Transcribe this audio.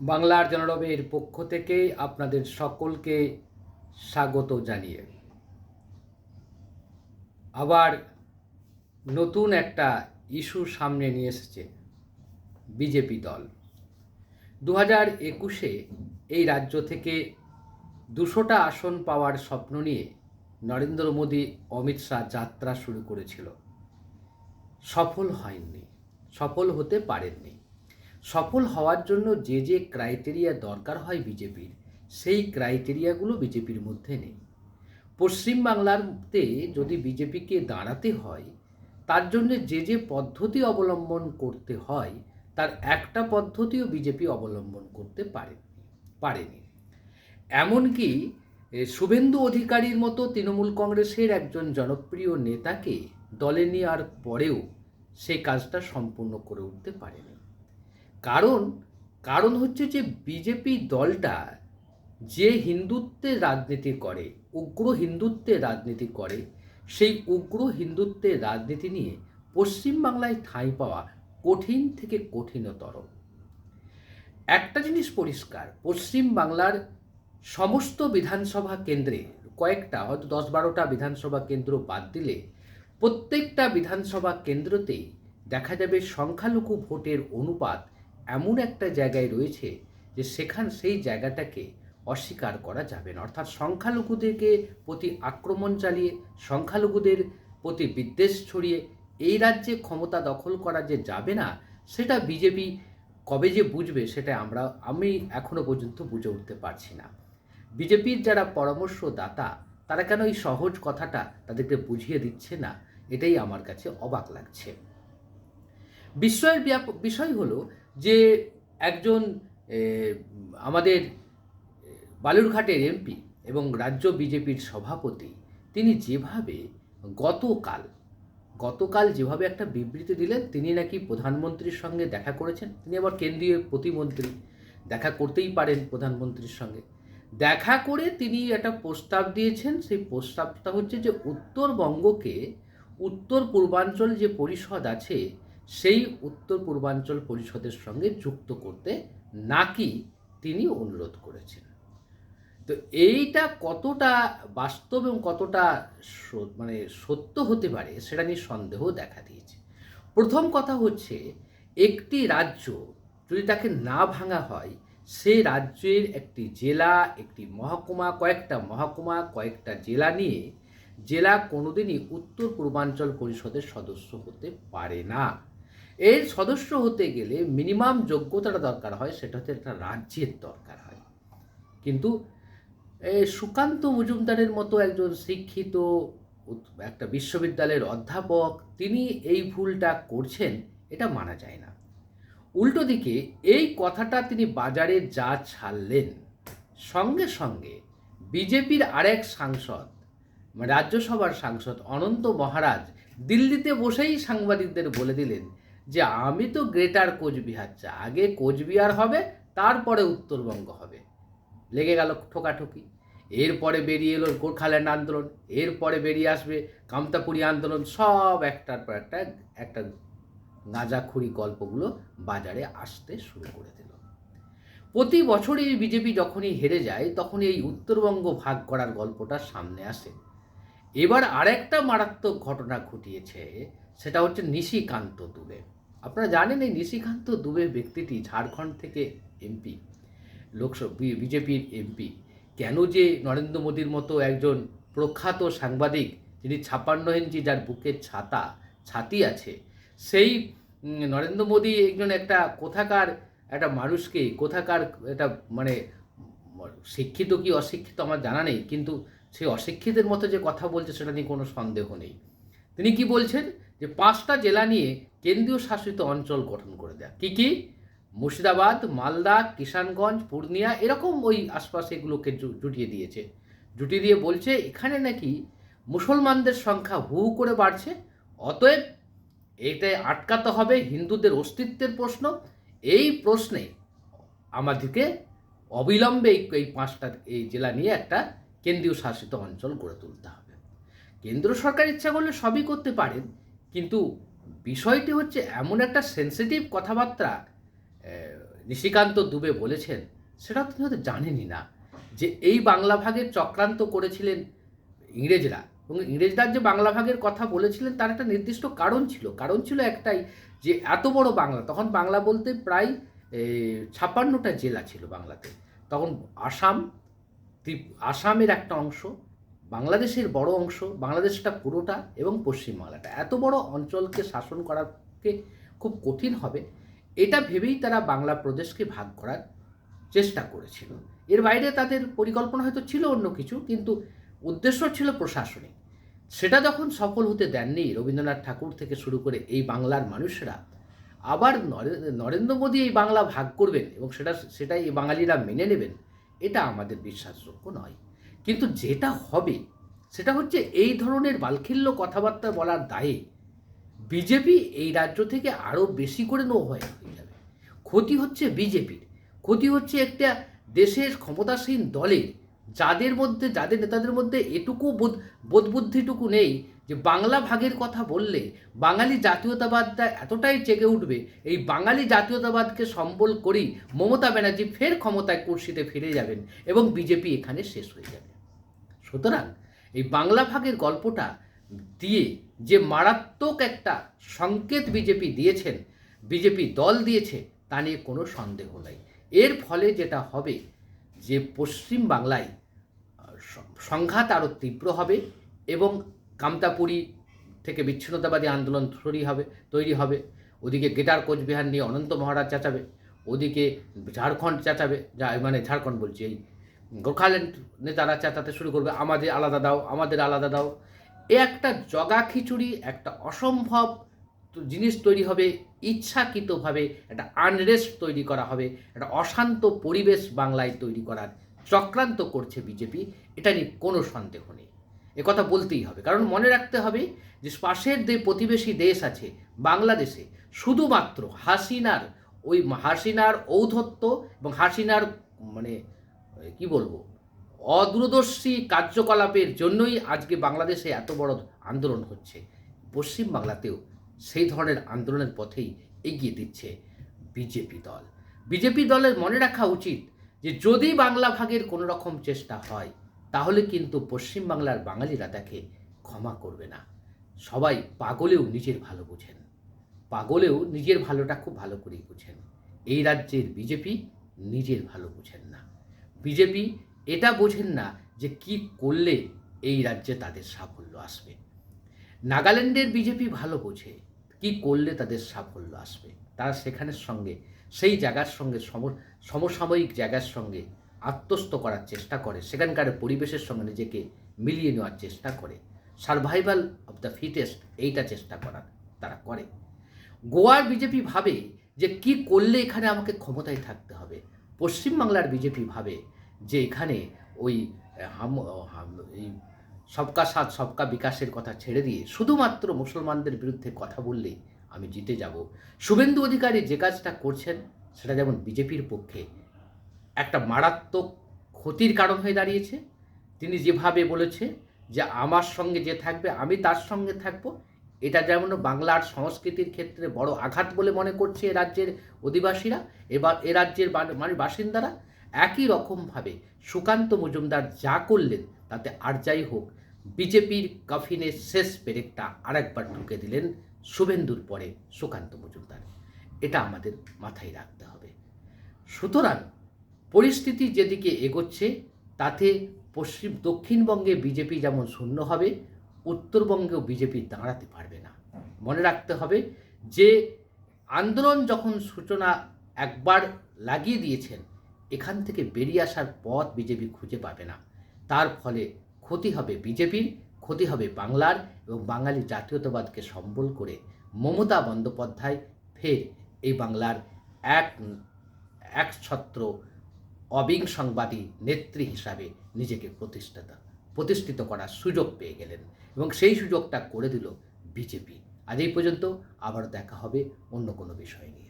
বাংলার জনরবের পক্ষ থেকে আপনাদের সকলকে স্বাগত জানিয়ে। আবার নতুন একটা ইস্যু সামনে নিয়ে এসেছে বিজেপি দল। দু হাজার একুশে এই রাজ্য থেকে দুশোটা আসন পাওয়ার স্বপ্ন নিয়ে নরেন্দ্র মোদী, অমিত শাহ যাত্রা শুরু করেছিল। সফল হয়নি, সফল হতে পারেননি। সফল হওয়ার জন্য যে যে ক্রাইটেরিয়া দরকার হয় বিজেপির, সেই ক্রাইটেরিয়াগুলো বিজেপির মধ্যে নেই। পশ্চিমবাংলাতে যদি বিজেপিকে দাঁড়াতে হয়, তার জন্য যে যে পদ্ধতি অবলম্বন করতে হয়, তার একটা পদ্ধতিও বিজেপি অবলম্বন করতে পারে, পারেনি। এমনকি শুভেন্দু অধিকারীর মতো তৃণমূল কংগ্রেসের একজন জনপ্রিয় নেতাকে দলে নেওয়ার পরেও সেই কাজটা সম্পূর্ণ করে উঠতে পারেনি। কারণ কারণ হচ্ছে যে বিজেপি দলটা যে হিন্দুত্বের রাজনীতি করে, উগ্র হিন্দুত্বের রাজনীতি করে, সেই উগ্র হিন্দুত্বের রাজনীতি নিয়ে পশ্চিমবাংলায় ঠাঁই পাওয়া কঠিন থেকে কঠিনতর। একটা জিনিস পরিষ্কার পশ্চিম বাংলার সমস্ত বিধানসভা কেন্দ্রে কয়েকটা, হয়তো দশ বারোটা বিধানসভা কেন্দ্র বাদ দিলে প্রত্যেকটা বিধানসভা কেন্দ্রতেই দেখা যাবে সংখ্যালঘু ভোটের অনুপাত এমন একটা জায়গায় রয়েছে যে সেখান সেই জায়গাটাকে অস্বীকার করা যাবে না। অর্থাৎ সংখ্যালঘুদেরকে প্রতি আক্রমণ চালিয়ে, সংখ্যালঘুদের প্রতি বিদ্বেষ ছড়িয়ে এই রাজ্যে ক্ষমতা দখল করা যে যাবে না, সেটা বিজেপি কবে যে বুঝবে সেটা আমরা, আমি এখনও পর্যন্ত বুঝে উঠতে পারছি না। বিজেপির যারা পরামর্শদাতা, তারা কেন এই সহজ কথাটা তাদেরকে বুঝিয়ে দিচ্ছে না? এটাই আমার কাছে অবাক লাগছে। বিস্ময়ের বিষয় হলো যে একজন আমাদের বালুরঘাটের এমপি এবং রাজ্য বিজেপির সভাপতি, তিনি যেভাবে গতকাল গতকাল যেভাবে একটা বিবৃতি দিলেন, তিনি নাকি প্রধানমন্ত্রীর সঙ্গে দেখা করেছেন। তিনি আবার কেন্দ্রীয় প্রতিমন্ত্রী, দেখা করতেই পারেন প্রধানমন্ত্রীর সঙ্গে। দেখা করে তিনি একটা প্রস্তাব দিয়েছেন, সেই প্রস্তাবটা হচ্ছে যে উত্তরবঙ্গকে উত্তর পূর্বাঞ্চল যে পরিষদ আছে সেই উত্তর পূর্বাঞ্চল পরিষদের সঙ্গে যুক্ত করতে নাকি তিনি অনুরোধ করেছেন। তো এইটা কতটা বাস্তব এবং কতটা মানে সত্য হতে পারে সেটা নিয়ে সন্দেহ দেখা দিয়েছে। প্রথম কথা হচ্ছে, একটি রাজ্য যদি তাকে না ভাঙা হয় সেই রাজ্যের একটি জেলা, একটি মহকুমা, কয়েকটা মহকুমা, কয়েকটা জেলা নিয়ে জেলা কোনোদিনই উত্তর পূর্বাঞ্চল পরিষদের সদস্য হতে পারে না। এর সদস্য হতে গেলে মিনিমাম যোগ্যতাটা দরকার হয়, সেটা হচ্ছে একটা রাজ্যের দরকার হয়। কিন্তু সুকান্ত মজুমদারের মতো একজন শিক্ষিত একটা বিশ্ববিদ্যালয়ের অধ্যাপক, তিনি এই ভুলটা করছেন, এটা মানা যায় না। উল্টো দিকে, এই কথাটা তিনি বাজারে যা ছাড়লেন, সঙ্গে সঙ্গে বিজেপির আরেক সাংসদ, রাজ্যসভার সাংসদ অনন্ত মহারাজ দিল্লিতে বসেই সাংবাদিকদের বলে দিলেন যে আমি তো গ্রেটার কোচবিহার চা, আগে কোচবিহার হবে, তারপরে উত্তরবঙ্গ হবে। লেগে গেল ঠোকাঠুকি। এরপরে বেরিয়ে এলো গোর্খাল্যান্ড আন্দোলন, এরপরে বেরিয়ে আসবে কামতাপুরি আন্দোলন, সব একটার পর একটা একটা গাঁজাখুরি গল্পগুলো বাজারে আসতে শুরু করে দিল। প্রতি বছরই বিজেপি যখনই হেরে যায় তখন এই উত্তরবঙ্গ ভাগ করার গল্পটা সামনে আসে। এবার আরেকটা মারাত্মক ঘটনা ঘটিয়েছে, সেটা হচ্ছে নিশিকান্ত দুবে। আপনারা জানেন এই নিশিকান্ত দুবে ব্যক্তিটি ঝাড়খণ্ড থেকে এমপি, লোকসভা বিজেপির এমপি। কেন যে নরেন্দ্র মোদীর মতো একজন প্রখ্যাত সাংবাদিক যিনি ছাপান্ন ইঞ্চি যার বুকের ছাতা, ছাতি আছে, সেই নরেন্দ্র মোদী একজন একটা কোথাকার একটা মানুষকে, কোথাকার একটা মানে শিক্ষিত কি অশিক্ষিত আমার জানা নেই, কিন্তু সেই অশিক্ষিতের মতো যে কথা বলছে সেটা নিয়ে কোনো সন্দেহ নেই। তিনি কি বলছেন? যে পাঁচটা জেলা নিয়ে কেন্দ্রীয় শাসিত অঞ্চল গঠন করে দেয়। কি কি? মুর্শিদাবাদ, মালদা, কিষানগঞ্জ, পূর্ণিয়া এরকম ওই আশপাশে এগুলোকে জুটিয়ে দিয়েছে। জুটিয়ে দিয়ে বলছে, এখানে নাকি মুসলমানদের সংখ্যা হু করে বাড়ছে। অতএব এটাই আটকাতে হবে হিন্দুদের অস্তিত্বের প্রশ্ন। এই প্রশ্নে আমাদেরকে অবিলম্বে এই পাঁচটা, এই জেলা নিয়ে একটা কেন্দ্রীয় শাসিত অঞ্চল গড়ে তুলতে হবে। কেন্দ্র সরকার ইচ্ছা করলে সবই করতে পারেন, কিন্তু বিষয়টি হচ্ছে এমন একটা সেন্সিটিভ কথাবার্তা নিশিকান্ত দুবে বলেছেন, সেটা তিনি হয়তো জানেনই না, যে এই বাংলা ভাগের চক্রান্ত করেছিলেন ইংরেজরা। এবং ইংরেজরা যে বাংলা ভাগের কথা বলেছিলেন, তার একটা নির্দিষ্ট কারণ ছিল। কারণ ছিল একটাই যে এত বড় বাংলা, তখন বাংলা বলতে প্রায় ছাপ্পান্নটা জেলা ছিল বাংলাতে। তখন আসাম আসামের একটা অংশ বাংলাদেশের বড় অংশ, বাংলাদেশটা পুরোটা এবং পশ্চিমবাংলাটা। এত বড় অঞ্চলকে শাসন করাকে খুব কঠিন হবে, এটা ভেবেই তারা বাংলা প্রদেশকে ভাগ করার চেষ্টা করেছিল। এর বাইরে তাদের পরিকল্পনা হয়তো ছিল অন্য কিছু, কিন্তু উদ্দেশ্য ছিল প্রশাসনিক। সেটা যখন সফল হতে দেননি রবীন্দ্রনাথ ঠাকুর থেকে শুরু করে এই বাংলার মানুষরা, আবার নরেন্দ্র মোদী এই বাংলা ভাগ করবেন এবং সেটা, সেটাই এই বাঙালিরা মেনে নেবেন, এটা আমাদের বিশ্বাসযোগ্য নয়। কিন্তু যেটা হবে, সেটা হচ্ছে এই ধরনের বালখিল্য কথাবার্তা বলার দায়ে বিজেপি এই রাজ্য থেকে আরও বেশি করে নো হয়ে যাবে। ক্ষতি হচ্ছে বিজেপির ক্ষতি হচ্ছে একটা দেশের ক্ষমতাসীন দলের যাদের মধ্যে, যাদের নেতাদের মধ্যে এটুকু বোধ, বোধবুদ্ধিটুকু নেই যে বাংলা ভাগের কথা বললে বাঙালি জাতীয়তাবাদটা এতটাই চেগে উঠবে, এই বাঙালি জাতীয়তাবাদকে সম্বল করেই মমতা ব্যানার্জি ফের ক্ষমতায় কুর্সিতে ফিরে যাবেন এবং বিজেপি এখানে শেষ হয়ে যাবে। সুতরাং এই বাংলা ভাগের গল্পটা দিয়ে যে মারাত্মক একটা সংকেত বিজেপি দিয়েছেন, বিজেপি দল দিয়েছে, তা নিয়ে কোনো সন্দেহ নাই। এর ফলে যেটা হবে যে পশ্চিম বাংলায় সংঘাত আরও তীব্র হবে এবং কামতাপুরী থেকে বিচ্ছিন্নতাবাদী আন্দোলন তৈরি হবে তৈরি হবে। ওদিকে গেটার কোচবিহার নিয়ে অনন্ত মহারাজ চেঁচাবে, ওদিকে ঝাড়খণ্ড চেঁচাবে, যা মানে ঝাড়খণ্ড বলছি এই গোর্খাল্যান্ড নেতারা চেঁচাতে শুরু করবে, আমাদের আলাদা দাও, আমাদের আলাদা দাও। এ একটা জগা খিচুড়ি, একটা অসম্ভব জিনিস তৈরি হবে, ইচ্ছাকৃতভাবে একটা আনরেস্ট তৈরি করা হবে, একটা অশান্ত পরিবেশ বাংলায় তৈরি করার চক্রান্ত করছে বিজেপি, এটা নিয়ে কোনো সন্দেহ নেই। কথা বলতেই হবে, কারণ মনে রাখতে হবে যে পাশের যে প্রতিবেশী দেশ আছে, বাংলাদেশে শুধুমাত্র হাসিনার, ওই হাসিনার ঔদ্ধত্য এবং হাসিনার মানে কি বলব? অদূরদর্শী কার্যকলাপের জন্যই আজকে বাংলাদেশে এত বড় আন্দোলন হচ্ছে। পশ্চিম বাংলাতেও সেই ধরনের আন্দোলনের পথেই এগিয়ে দিচ্ছে বিজেপি দল। বিজেপি দলের মনে রাখা উচিত যে যদি বাংলা ভাগের কোনো রকম চেষ্টা হয়, তাহলে কিন্তু পশ্চিম বাংলার বাঙালিরা তাকে ক্ষমা করবে না। সবাই পাগলেও নিজের ভালো বুঝেন। পাগলেও নিজের ভালোটা খুব ভালো করেই বুঝেন। এই রাজ্যের বিজেপি নিজের ভালো বুঝেন না। বিজেপি এটা বোঝেন না যে কি করলে এই রাজ্যে তাদের সাফল্য আসবে। নাগাল্যান্ডের বিজেপি ভালো বোঝে কি করলে তাদের সাফল্য আসবে। তারা সেখানের সঙ্গে, সেই জায়গার সঙ্গে, সম, সমসাময়িক জায়গার সঙ্গে আত্মস্থ করার চেষ্টা করে, সেখানকার পরিবেশের সঙ্গে নিজেকে মিলিয়ে নেওয়ার চেষ্টা করে। সার্ভাইভাল অফ দ্য ফিটেস্ট এইটা চেষ্টা করার, তারা করে। গোয়ার বিজেপি ভাবে যে কি করলে এখানে আমাকে ক্ষমতায় থাকতে হবে। পশ্চিমবাংলার বিজেপি ভাবে যে এখানে ওই হাম সবকা সাথ, সবকা বিকাশের কথা ছেড়ে দিয়ে শুধুমাত্র মুসলমানদের বিরুদ্ধে কথা বললেই আমি জিতে যাব। শুভেন্দু অধিকারী যে কাজটা করছেন, সেটা যেমন বিজেপির পক্ষে একটা মারাত্মক ক্ষতির কারণ হয়ে দাঁড়িয়েছে, তিনি যেভাবে বলেছে যে আমার সঙ্গে যে থাকবে, আমি তার সঙ্গে থাকব এটা যেমন বাংলার সংস্কৃতির ক্ষেত্রে বড় আঘাত বলে মনে করছে এ রাজ্যের অধিবাসীরা, এবার এ রাজ্যের মানে বাসিন্দারা একই রকমভাবে সুকান্ত মজুমদার যা করলেন তাতে আর যাই হোক, বিজেপির কাফিনের শেষ পেরেকটা আরেকবার ঢুকে দিলেন শুভেন্দুর পরে সুকান্ত মজুমদার। এটা আমাদের মাথায় রাখতে হবে। সুতরাং পরিস্থিতি যেদিকে এগোচ্ছে, তাতে পশ্চিম দক্ষিণবঙ্গে বিজেপি যেমন শূন্য হবে উত্তরবঙ্গেও বিজেপি দাঁড়াতে পারবে না। মনে রাখতে হবে যে আন্দোলন যখন সূচনা একবার লাগিয়ে দিয়েছেন, এখান থেকে বেরিয়ে আসার পথ বিজেপি খুঁজে পাবে না। তার ফলে ক্ষতি হবে বিজেপির, ক্ষতি হবে বাংলার এবং বাঙালি জাতীয়তাবাদকে সম্বল করে মমতা বন্দ্যোপাধ্যায় ফের এই বাংলার এক একছত্র অবিংসংবাদী নেত্রী হিসাবে নিজেকে প্রতিষ্ঠিত প্রতিষ্ঠিত করার সুযোগ পেয়ে গেলেন। এবং সেই সুযোগটা করে দিল বিজেপি। আজ এই পর্যন্ত আবার দেখা হবে অন্য কোনো বিষয় নিয়ে।